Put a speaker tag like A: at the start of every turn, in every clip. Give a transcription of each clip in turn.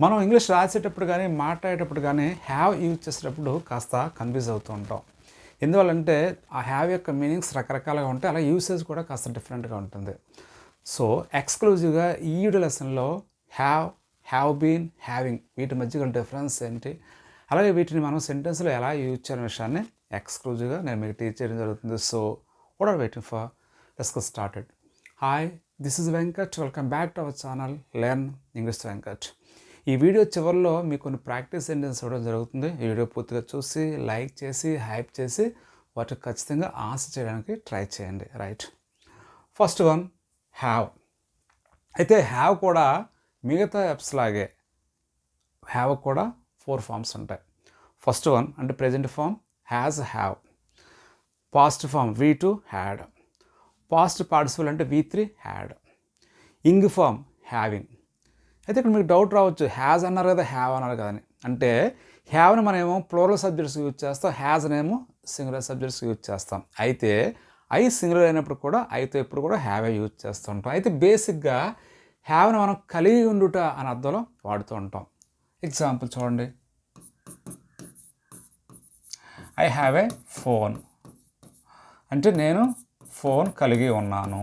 A: మనం ఇంగ్లీష్ రాసేటప్పుడు కానీ మాట్లాడేటప్పుడు కానీ హ్యావ్ యూజ్ చేసేటప్పుడు కాస్త కన్ఫ్యూజ్ అవుతూ ఉంటాం. ఎందువల్లంటే ఆ హ్యావ్ యొక్క మీనింగ్స్ రకరకాలుగా ఉంటాయి. అలా యూసేజ్ కూడా కాస్త డిఫరెంట్గా ఉంటుంది. సో ఎక్స్క్లూజివ్గా ఈ లెసన్లో హ్యావ్ హ్యావ్ బీన్ హ్యావింగ్ వీటి మధ్య గల డిఫరెన్స్ ఏంటి? అలాగే వీటిని మనం సెంటెన్స్లో ఎలా యూజ్ చేయాలనే విషయాన్ని ఎక్స్క్లూజివ్గా నేను మీకు టీచ్ చేయడం జరుగుతుంది. So what are waiting for discuss started hi this is Venkat welcome back to our channel learn English Venkat ఈ వీడియో చివరిలో మీకు కొన్ని ప్రాక్టీస్ సెంటెన్స్ ఇవ్వడం జరుగుతుంది. ఈ వీడియో పూర్తిగా చూసి లైక్ చేసి హైప్ చేసి వాటికి ఖచ్చితంగా ఆన్సర్ చేయడానికి ట్రై చేయండి. రైట్ ఫస్ట్ వన్ హ్యావ్ అయితే హ్యావ్ కూడా మిగతా యాప్స్ లాగే హ్యావ్ కూడా ఫోర్ ఫామ్స్ ఉంటాయి. ఫస్ట్ వన్ అంటే present form has have past form V two had past participle అంటే V three had ing form having అయితే ఇక్కడ మీకు డౌట్ రావచ్చు. హ్యాజ్ అన్నారు కదా హ్యావ్ అన్నారు కదా అని. అంటే హ్యావ్ని మనమేమో ప్లోరల్ సబ్జెక్ట్స్ యూజ్ చేస్తాం హ్యాజ్ అనేమో సింగులర్ సబ్జెక్ట్స్ యూజ్ చేస్తాం. అయితే ఐ సింగులర్ అయినప్పుడు కూడా ఐతో ఎప్పుడు కూడా హ్యావే యూజ్ చేస్తూ ఉంటాం. అయితే బేసిక్గా హ్యావ్ని మనం కలిగి ఉండుట అని అర్థంలో వాడుతూ ఉంటాం. ఎగ్జాంపుల్ చూడండి. ఐ హ్యావ్ ఏ ఫోన్ అంటే నేను ఫోన్ కలిగి ఉన్నాను.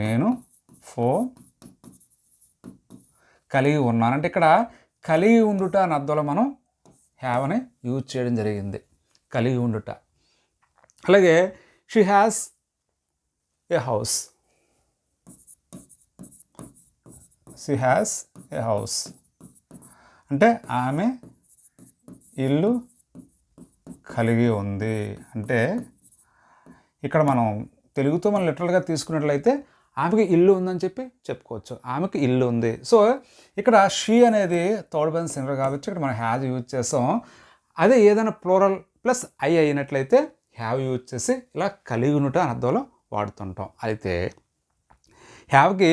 A: నేను ఫోన్ కలిగి ఉన్నాను. అంటే ఇక్కడ కలిగి ఉండుట అనే అర్థంలో మనం హ్యావ్ అని యూజ్ చేయడం జరిగింది. కలిగి ఉండుట. అలాగే she has a house she has a house అంటే ఆమె ఇల్లు కలిగి ఉంది. అంటే ఇక్కడ మనం తెలుగుతో మనం లిటరల్గా తీసుకున్నట్లయితే ఆమెకి ఇల్లు ఉందని చెప్పి చెప్పుకోవచ్చు. ఆమెకి ఇల్లు ఉంది. సో ఇక్కడ షీ అనేది థర్డ్ పర్సన్ సింగర్ కాబట్టి ఇక్కడ మనం హ్యావ్ యూజ్ చేస్తాం. అదే ఏదైనా ప్లోరల్ ప్లస్ ఐ అయినట్లయితే హ్యావ్ యూజ్ చేసి ఇలా కలిగి ఉండుట అని అర్థంలో వాడుతుంటాం. అయితే హ్యావ్కి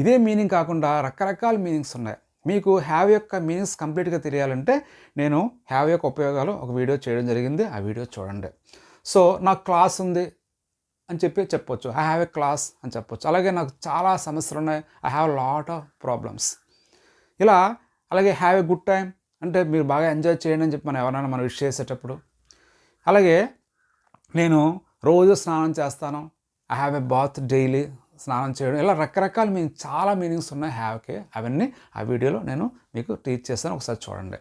A: ఇదే మీనింగ్ కాకుండా రకరకాల మీనింగ్స్ ఉన్నాయి. మీకు హ్యావ్ యొక్క మీనింగ్స్ కంప్లీట్గా తెలియాలంటే నేను హ్యావ్ యొక్క ఉపయోగాలు ఒక వీడియో చేయడం జరిగింది. ఆ వీడియో చూడండి. సో నాకు క్లాస్ ఉంది. అని చెప్పి చెప్పొచ్చు. ఐ హ్యావ్ ఎ క్లాస్ అని చెప్పొచ్చు. అలాగే నాకు చాలా సమస్యలు ఉన్నాయి. I have lot of problems ఇలా అలాగే హ్యావ్ ఎ గుడ్ టైం అంటే మీరు బాగా ఎంజాయ్ చేయండి అని చెప్పి మనం ఎవరైనా మనం విష్ చేసేటప్పుడు. అలాగే నేను రోజు స్నానం చేస్తాను. I have a bath daily స్నానం చేయడం. ఇలా రకరకాల మీనింగ్ చాలా మీనింగ్స్ ఉన్నాయి. హ్యావ్కి అవన్నీ ఆ వీడియోలో నేను మీకు టీచ్ చేస్తాను. ఒకసారి చూడండి.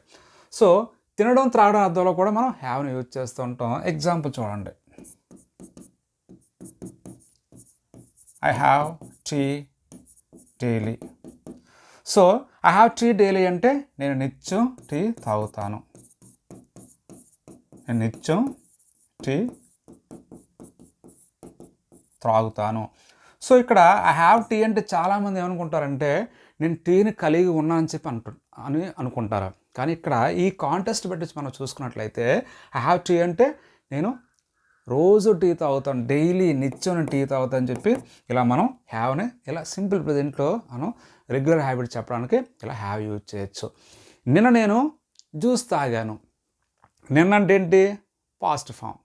A: సో తినడం త్రాగడం అర్థంలో కూడా మనం హ్యావ్ని యూజ్ చేస్తూ ఉంటాం. ఎగ్జాంపుల్ చూడండి. I have tea daily so I have tea daily అంటే నేను నిత్యం టీ తాగుతాను. నేను నిత్యం టీ త్రాగుతాను. సో ఇక్కడ ఐ హ్యావ్ టీ అంటే చాలామంది ఏమనుకుంటారంటే నేను టీని కలిగి ఉన్నా అని చెప్పి అంటు అని అనుకుంటారు. కానీ ఇక్కడ ఈ కాంటెస్ట్ బట్టి మనం చూసుకున్నట్లయితే ఐ హ్యావ్ టీ అంటే నేను రోజు టీ తాగుతాను డైలీ నిత్యం టీ తాగుతాను అని చెప్పి ఇలా మనం హ్యావ్ని ఇలా సింపుల్ ప్రజెంట్లో మనం రెగ్యులర్ హ్యాబిట్ చెప్పడానికి ఇలా హ్యావ్ యూజ్ చేయొచ్చు. నిన్న నేను జ్యూస్ తాగాను. నిన్న అంటే ఏంటి పాస్ట్ ఫామ్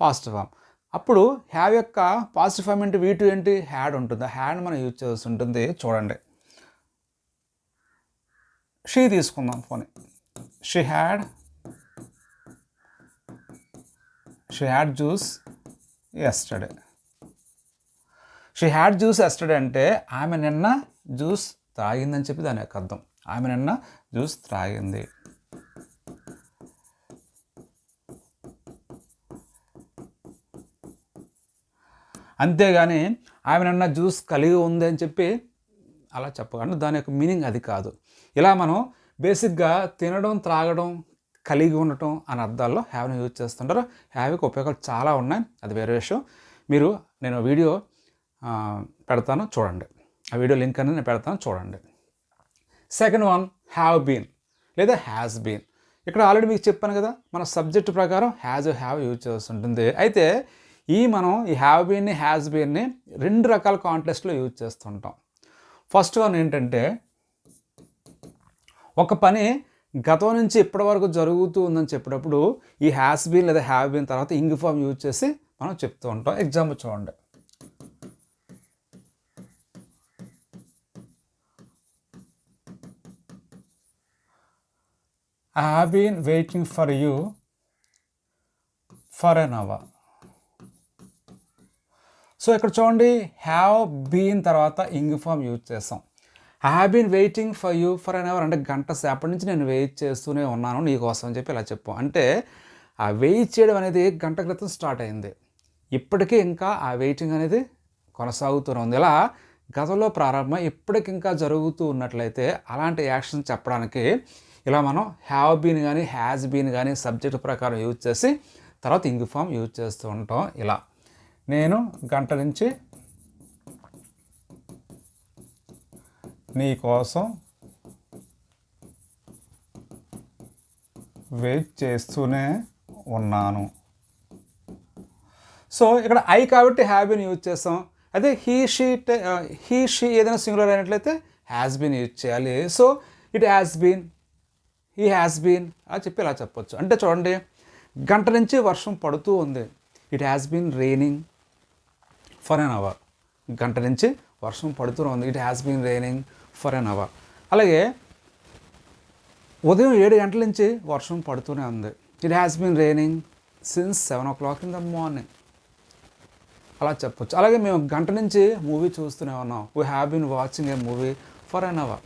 A: పాస్ట్ ఫామ్ అప్పుడు హ్యావ్ యొక్క పాజిటివ్ ఫామ్ ఏంటి? వీటు ఏంటి? హ్యాడ్ ఉంటుంది. ఆ హ్యాడ్ మనం యూజ్ చేయాల్సి ఉంటుంది. చూడండి. షీ తీసుకుందాం పోనీ she had she had juice yesterday she had juice yesterday అంటే ఆమె నిన్న జ్యూస్ త్రాగిందని చెప్పి దాని యొక్క అర్థం. ఆమె నిన్న జ్యూస్ త్రాగింది అంతేగాని ఆమె నిన్న జ్యూస్ కలిగి ఉంది అని చెప్పి అలా చెప్పకండి దాని యొక్క మీనింగ్ అది కాదు. ఇలా మనం బేసిక్గా తినడం త్రాగడం కలిగి ఉండటం అనే అర్థాల్లో హ్యావ్ని యూజ్ చేస్తుంటారు. హ్యావ్కి ఉపయోగాలు చాలా ఉన్నాయి. అది వేరే విషయం. మీరు నేను వీడియో పెడతాను చూడండి. ఆ వీడియో లింక్ అనేది నేను పెడతాను చూడండి. సెకండ్ వన్ హ్యావ్ బీన్ లేదా హ్యాస్ బీన్. ఇక్కడ ఆల్రెడీ మీకు చెప్పాను కదా మన సబ్జెక్ట్ ప్రకారం హ్యాజ్ హ్యావ్ యూజ్ చేస్తుంటుంది. అయితే ఈ మనం ఈ హ్యావ్ బీన్ని హ్యాస్ బీన్ని రెండు రకాల కాంటెస్ట్లో యూజ్ చేస్తుంటాం. ఫస్ట్ వన్ ఏంటంటే ఒక పని గతం నుంచి ఇప్పటి వరకు జరుగుతూ ఉందని చెప్పేటప్పుడు ఈ హ్యాస్ బీన్ లేదా హ్యావ్ బీన్ తర్వాత ఇంగ్ ఫామ్ యూజ్ చేసి మనం చెప్తూ ఉంటాం. ఎగ్జాంపుల్ చూడండి. I have been waiting for you for an hour so ఇక్కడ చూడండి హ్యావ్ బీన్ తర్వాత ఇంగ్ ఫామ్ యూజ్ చేస్తాం I have been waiting for you for an hour అంటే గంట సేపటి నుంచి నేను వెయిట్ చేస్తూనే ఉన్నాను నీకోసం అని చెప్పి ఇలా చెప్పు. అంటే ఆ వెయిట్ చేయడం అనేది గంట క్రితం స్టార్ట్ అయింది. ఇప్పటికీ ఇంకా ఆ వెయిటింగ్ అనేది కొనసాగుతూనే ఉంది. ఇలా గతంలో ప్రారంభం ఇప్పటికి ఇంకా జరుగుతూ ఉన్నట్లయితే అలాంటి యాక్షన్ చెప్పడానికి ఇలా మనం హ్యావ్ బీన్ కానీ హ్యాజ్ బీన్ కానీ సబ్జెక్ట్ ప్రకారం యూజ్ చేసి తర్వాత ఇంగ్ ఫామ్ యూజ్ చేస్తూ ఉంటాం. ఇలా. నేను గంట నుంచి నీ కోసం వెయిట్ చేస్తూనే ఉన్నాను. సో ఇక్కడ ఐ కాబట్టి హ్యాబీని యూజ్ చేస్తాం. అదే హీ షీ హీ షీ ఏదైనా సింగులర్ అయినట్లయితే హ్యాస్ బీన్ యూజ్ చేయాలి. సో ఇట్ హ్యాస్ బీన్ ఈ హ్యాస్ బీన్ అని చెప్పి ఇలా చెప్పొచ్చు. అంటే చూడండి గంట నుంచి వర్షం పడుతూ ఉంది. It has been raining for an hour గంట నుంచి వర్షం పడుతూనే ఉంది. It has been raining for an hour అలాగే ఉదయం ఏడు గంటల నుంచి వర్షం పడుతూనే ఉంది. It has been raining since seven o'clock in the morning అలా చెప్పొచ్చు. అలాగే మేము గంట నుంచి మూవీ చూస్తూనే ఉన్నాం. We have been watching a movie for an hour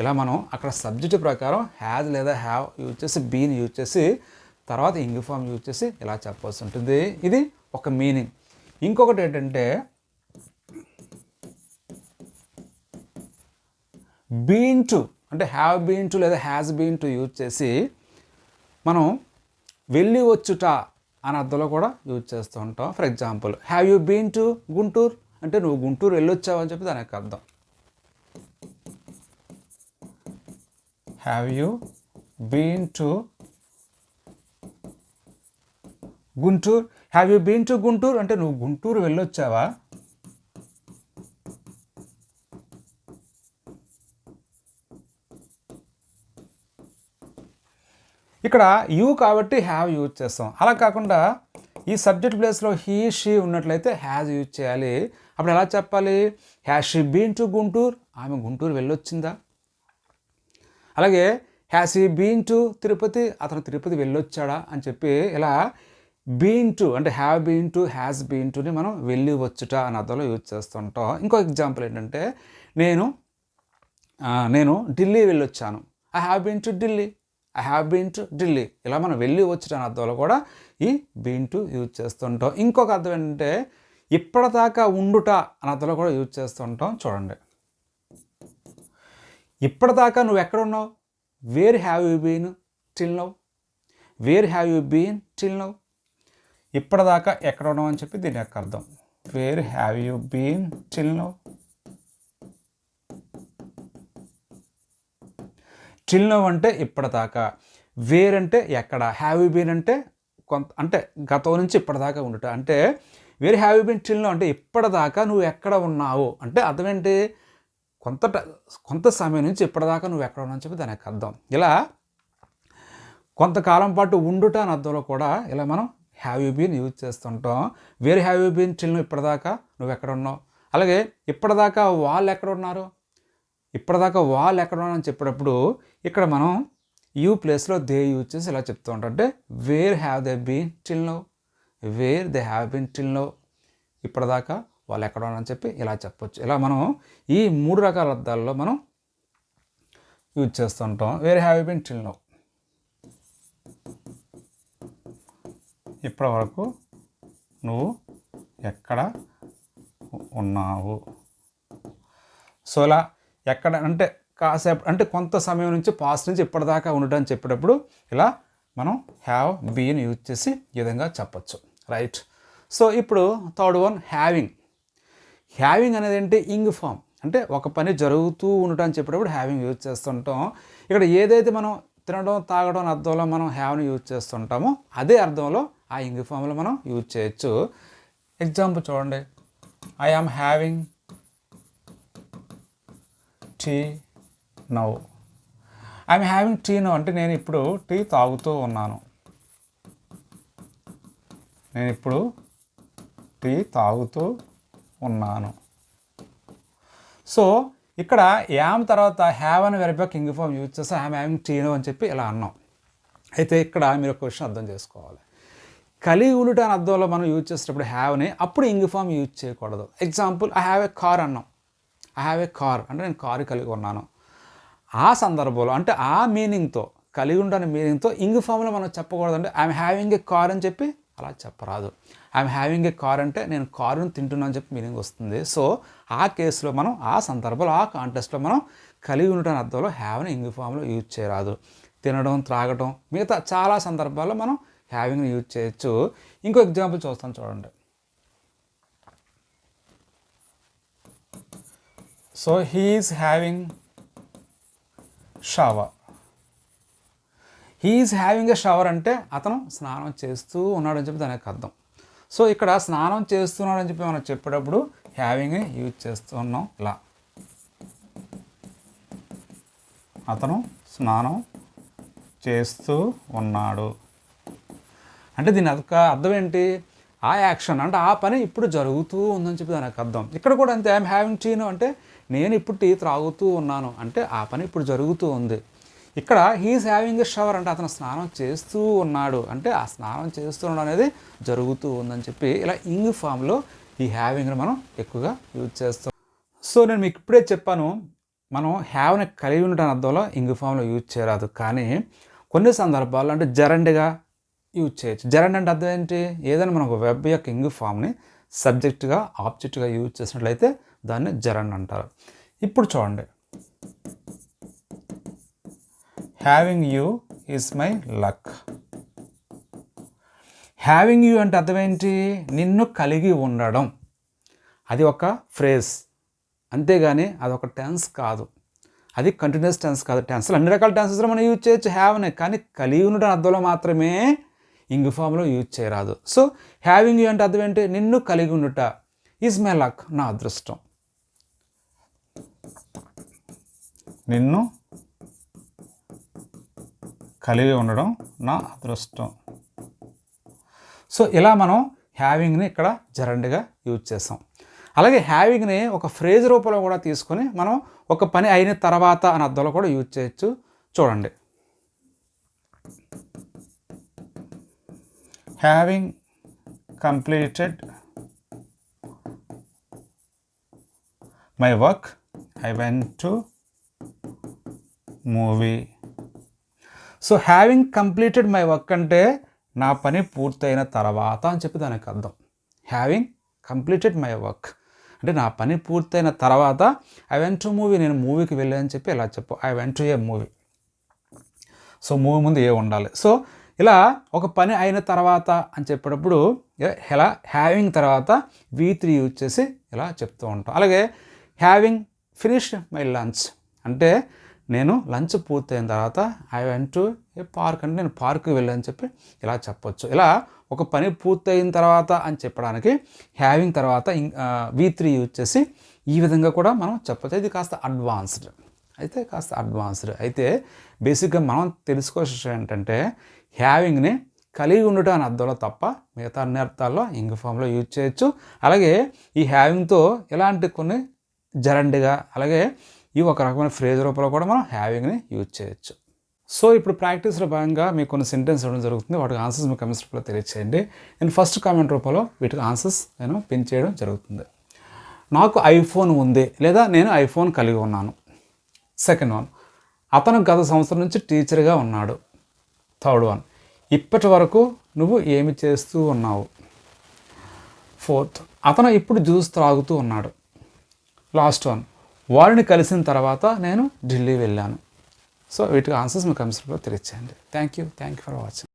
A: ఇలా మనం అక్కడ సబ్జెక్ట్ ప్రకారం హ్యాజ్ లేదా హ్యావ్ యూజ్ చేసి బీన్ యూజ్ చేసి తర్వాత ఇంగ్ ఫామ్ యూజ్ చేసి ఇలా చెప్పాల్సి ఉంటుంది. ఇది ఒక మీనింగ్ ఇంకొకటి ఏంటంటే బీన్ టు అంటే హ్యావ్ బీన్ టు లేదా హ్యాస్ బీన్ టు యూజ్ చేసి మనం వెళ్ళి వచ్చుట అనే అర్థంలో కూడా యూజ్ చేస్తూ ఉంటాం. For example have you been to Guntur? అంటే నువ్వు గుంటూరు వెళ్ళొచ్చావు అని చెప్పి దాని యొక్క అర్థం. Have you been to Guntur? Have you been to Guntur? అంటే నువ్వు గుంటూరు వెళ్ళొచ్చావా? ఇక్కడ యూ కాబట్టి హ్యావ్ యూజ్ చేస్తాం. అలా కాకుండా ఈ సబ్జెక్ట్ ప్లేస్లో హీ షీ ఉన్నట్లయితే హ్యాజ్ యూజ్ చేయాలి. అప్పుడు ఎలా చెప్పాలి? Has she been to Guntur ఆమె గుంటూరు వెళ్ళొచ్చిందా? అలాగే హ్యాస్ ఈ బీన్ టు తిరుపతి? అతను తిరుపతి వెళ్ళొచ్చాడా? అని చెప్పి ఇలా బీన్ టు అంటే have been to has been టుని మనం వెళ్ళి వచ్చుట అని అర్థంలో యూజ్ చేస్తుంటాం. ఇంకో ఎగ్జాంపుల్ ఏంటంటే నేను నేను ఢిల్లీ వెళ్ళొచ్చాను. I have been to Delhi I have been to Delhi ఇలా మనం వెళ్ళి వచ్చిన అర్థంలో కూడా ఈ బీన్ టు యూజ్ చేస్తుంటాం. ఇంకొక అర్థం ఏంటంటే ఇప్పటిదాకా ఉండుట అనే అర్థంలో కూడా యూజ్ చేస్తుంటాం. చూడండి. ఇప్పటిదాకా నువ్వు ఎక్కడ ఉన్నావు? Where have you been till now where have you been till now ఇప్పటిదాకా ఎక్కడ ఉన్నావు అని చెప్పి దీని యొక్క అర్థం. Where have you been till now still now అంటే ఇప్పటిదాకా. వేర్ అంటే ఎక్కడ? హ్యావ్ యూ బీన్ అంటే కొంత అంటే గతం నుంచి ఇప్పటిదాకా ఉండుట. అంటే where have you been still now అంటే ఇప్పటిదాకా నువ్వు ఎక్కడ ఉన్నావు? అంటే అర్థం ఏంటి కొంత ట- కొంత సమయం నుంచి ఇప్పటిదాకా నువ్వు ఎక్కడ ఉన్నావు అని చెప్పి దాని యొక్క అర్థం. ఇలా కొంతకాలం పాటు ఉండుట అని అర్థంలో కూడా ఇలా మనం హ్యావ్ యూ బీన్ యూజ్ చేస్తుంటాం. Where have you been till ఇప్పటిదాకా నువ్వు ఎక్కడ ఉన్నావు? అలాగే ఇప్పటిదాకా వాళ్ళు ఎక్కడ ఉన్నారు? ఇప్పటిదాకా వాళ్ళు ఎక్కడ ఉన్నారని అని చెప్పేటప్పుడు ఇక్కడ మనం యూ ప్లేస్లో దే యూజ్ చేసి ఇలా చెప్తూ ఉంటాం అంటే where have they been till now where they have been till now ఇప్పటిదాకా వాళ్ళు ఎక్కడ ఉన్నారని చెప్పి ఇలా చెప్పొచ్చు. ఇలా మనం ఈ మూడు రకాల అర్థాల్లో మనం యూజ్ చేస్తుంటాం where have been till now ఇప్పటి వరకు నువ్వు ఎక్కడ ఉన్నావు? సో ఇలా ఎక్కడ అంటే కాసేపు అంటే కొంత సమయం నుంచి పాస్ట్ నుంచి ఇప్పటిదాకా ఉండటం చెప్పేటప్పుడు ఇలా మనం హ్యావ్ బీన్ యూజ్ చేసి ఈ విధంగా చెప్పచ్చు. రైట్ సో ఇప్పుడు థర్డ్ వన్ హ్యావింగ్ హ్యావింగ్ అనేది ఏంటి? ఇంగ్ ఫామ్ అంటే ఒక పని జరుగుతూ ఉండటం అని చెప్పేటప్పుడు హ్యావింగ్ యూజ్ చేస్తుంటాం. ఇక్కడ ఏదైతే మనం తినడం తాగడం అర్థంలో మనం హ్యావ్ని యూజ్ చేస్తుంటామో అదే అర్థంలో ఆ ఇంగ్ ఫామ్లో మనం యూజ్ చేయొచ్చు. ఎగ్జాంపుల్ చూడండి. I am having tea now. I'm having tea now అంటే నేను ఇప్పుడు టీ తాగుతూ ఉన్నాను. నేను ఇప్పుడు టీ తాగుతూ ఉన్నాను. సో ఇక్కడ యామ్ తర్వాత హ్యావ్ అని వెరబ కింగ్ ఫామ్ యూజ్ చేస్తే ఐఎమ్ హ్యావింగ్ టీ నో అని చెప్పి ఇలా అన్నాం. అయితే ఇక్కడ మీరు ఒక క్వశ్చన్ అర్థం చేసుకోవాలి. కలిగి ఉండుట అని అర్థంలో మనం యూజ్ చేసేటప్పుడు హ్యావ్ని అప్పుడు ఇంగ్ ఫామ్ యూజ్ చేయకూడదు. Example I have a car అన్నాం. ఐ హ్యావ్ ఏ కార్ అంటే నేను కారు కలిగి ఉన్నాను. ఆ సందర్భంలో అంటే ఆ మీనింగ్తో కలిగి ఉండని మీనింగ్తో ఇంగ్ ఫామ్లో మనం చెప్పకూడదంటే ఐఎమ్ హ్యావింగ్ ఏ కార్ అని చెప్పి అలా చెప్పరాదు. ఐఎమ్ హ్యావింగ్ ఏ కార్ అంటే నేను కారును తింటున్నాను అని చెప్పి మీనింగ్ వస్తుంది. సో ఆ కేసులో మనం ఆ సందర్భంలో ఆ కాంటెస్ట్లో మనం కలిగి ఉండటం అర్థంలో హ్యావ్ని ఇంగ్ ఫామ్లో యూజ్ చేయరాదు. తినడం త్రాగడం మిగతా చాలా సందర్భాల్లో మనం హ్యావింగ్ని యూజ్ చేయొచ్చు. ఇంకో ఎగ్జాంపుల్ చూస్తాను చూడండి. So he is having shower. He is having a shower అంటే అతను స్నానం చేస్తూ ఉన్నాడని చెప్పి దానికి అర్థం. సో ఇక్కడ స్నానం చేస్తున్నాడని చెప్పి మనం చెప్పేటప్పుడు హ్యావింగ్ యూజ్ చేస్తూ ఉన్నాం ఇలా. అతను స్నానం చేస్తూ ఉన్నాడు. అంటే దీని అర్థ అర్థం ఏంటి? ఆ యాక్షన్ అంటే ఆ పని ఇప్పుడు జరుగుతూ ఉందని చెప్పి దానికి అర్థం. ఇక్కడ కూడా అంతే ఐఎమ్ హ్యావింగ్ టీను అంటే నేను ఇప్పుడు టీ త్రాగుతూ ఉన్నాను. అంటే ఆ పని ఇప్పుడు జరుగుతూ ఉంది. ఇక్కడ హీఈస్ హ్యావింగ్ ఎ షవర్ అంటే అతను స్నానం చేస్తూ ఉన్నాడు. అంటే ఆ స్నానం చేస్తున్నాడు అనేది జరుగుతూ ఉందని చెప్పి ఇలా ఇంగ్ ఫామ్లో ఈ హ్యావింగ్ని మనం ఎక్కువగా యూజ్ చేస్తాం. సో నేను మీకు ఇప్పుడే చెప్పాను మనం హ్యావ్ని కలిగి ఉండటం అర్థంలో ఇంగ్ ఫామ్లో యూజ్ చేయరాదు. కానీ కొన్ని సందర్భాల్లో అంటే జరండిగా యూజ్ చేయొచ్చు. జరండ్ అంటే అర్థం ఏంటి ఏదైనా మనం ఒక వెబ్ యొక్క ఇంగ్ ఫామ్ని సబ్జెక్ట్గా ఆబ్జెక్ట్గా యూజ్ చేసినట్లయితే దాన్ని జరండ్ అంటారు. ఇప్పుడు చూడండి. Having you is my luck having you అంటే అర్థం ఏంటి నిన్ను కలిగి ఉండడం. అది ఒక ఫ్రేజ్ అంతేగాని అదొక టెన్స్ కాదు. అది కంటిన్యూస్ టెన్స్ కాదు. టెన్స్లో అన్ని రకాల టెన్సెస్లో మనం యూజ్ చేయొచ్చు. హ్యావ్ని కానీ కలిగి ఉండడం అర్థంలో మాత్రమే ఇంగ్ ఫామ్లో యూజ్ చేయరాదు. సో హ్యావింగ్ యూ అంటే అర్థం ఏంటి? నిన్ను కలిగి ఉండుట ఈజ్ మై లక్ నా అదృష్టం. నిన్ను కలిగి ఉండడం నా అదృష్టం. సో ఇలా మనం హ్యావింగ్ని ఇక్కడ జరండిగా యూజ్ చేసాం అలాగే హ్యావింగ్ని ఒక ఫ్రేజ్ రూపంలో కూడా తీసుకొని మనం ఒక పని అయిన తర్వాత అని అర్థంలో కూడా యూజ్ చేయొచ్చు. చూడండి. Having completed my work I went to movie so having completed my work అంటే నా పని పూర్తయిన తర్వాత అని చెప్పి దానికి అర్థం. హ్యావింగ్ కంప్లీటెడ్ మై వర్క్ అంటే నా పని పూర్తయిన తర్వాత ఐ వెంట్ టు మూవీ నేను మూవీకి వెళ్ళాను చెప్పి ఇలా చెప్పు I went to a movie so movie ముందు ఏ ఉండాలి? సో ఇలా ఒక పని అయిన తర్వాత అని చెప్పేటప్పుడు ఇలా హ్యావింగ్ తర్వాత వీ త్రీ యూజ్ చేసి ఇలా చెప్తూ ఉంటాం. అలాగే హ్యావింగ్ ఫినిష్ మై లంచ్ అంటే నేను లంచ్ పూర్తయిన తర్వాత I went to a park అంటే నేను పార్క్కి వెళ్ళని చెప్పి ఇలా చెప్పొచ్చు. ఇలా ఒక పని పూర్తయిన తర్వాత అని చెప్పడానికి హ్యావింగ్ తర్వాత వీ త్రీ యూజ్ చేసి ఈ విధంగా కూడా మనం చెప్పచ్చు. ఇది కాస్త అడ్వాన్స్డ్ అయితే కాస్త అడ్వాన్స్డ్ అయితే బేసిక్గా మనం తెలుసుకోవాల్సిన విషయం ఏంటంటే హ్యావింగ్ని కలిగి ఉండటం అని అర్థంలో తప్ప మిగతా అన్ని అర్థాల్లో ఇంగ్ ఫామ్లో యూజ్ చేయొచ్చు. అలాగే ఈ హ్యావింగ్తో ఇలాంటి కొన్ని జరండిగా అలాగే ఈ ఒక రకమైన ఫ్రేజ్ రూపంలో కూడా మనం హ్యావింగ్ని యూజ్ చేయొచ్చు. సో ఇప్పుడు ప్రాక్టీస్లో భాగంగా మీకు కొన్ని సెంటెన్స్ ఇవ్వడం జరుగుతుంది. వాటికి ఆన్సర్స్ మీ కమెంట్స్ రూపంలో తెలియచేయండి. నేను ఫస్ట్ కామెంట్ రూపంలో వీటికి ఆన్సర్స్ నేను పిన్ చేయడం జరుగుతుంది. నాకు ఐఫోన్ ఉంది లేదా నేను ఐఫోన్ కలిగి ఉన్నాను. Second one. అతను గత సంవత్సరం నుంచి టీచర్గా ఉన్నాడు. Third one. ఇప్పటి వరకు నువ్వు ఏమి చేస్తూ ఉన్నావు? ఫోర్త్ అతను ఇప్పుడు జ్యూస్ త్రాగుతూ ఉన్నాడు. లాస్ట్ వన్ వారిని కలిసిన తర్వాత నేను ఢిల్లీ వెళ్ళాను. సో వీటికి ఆన్సర్స్ మీ కమెంట్స్లో తెలియచేయండి. Thank you thank you for watching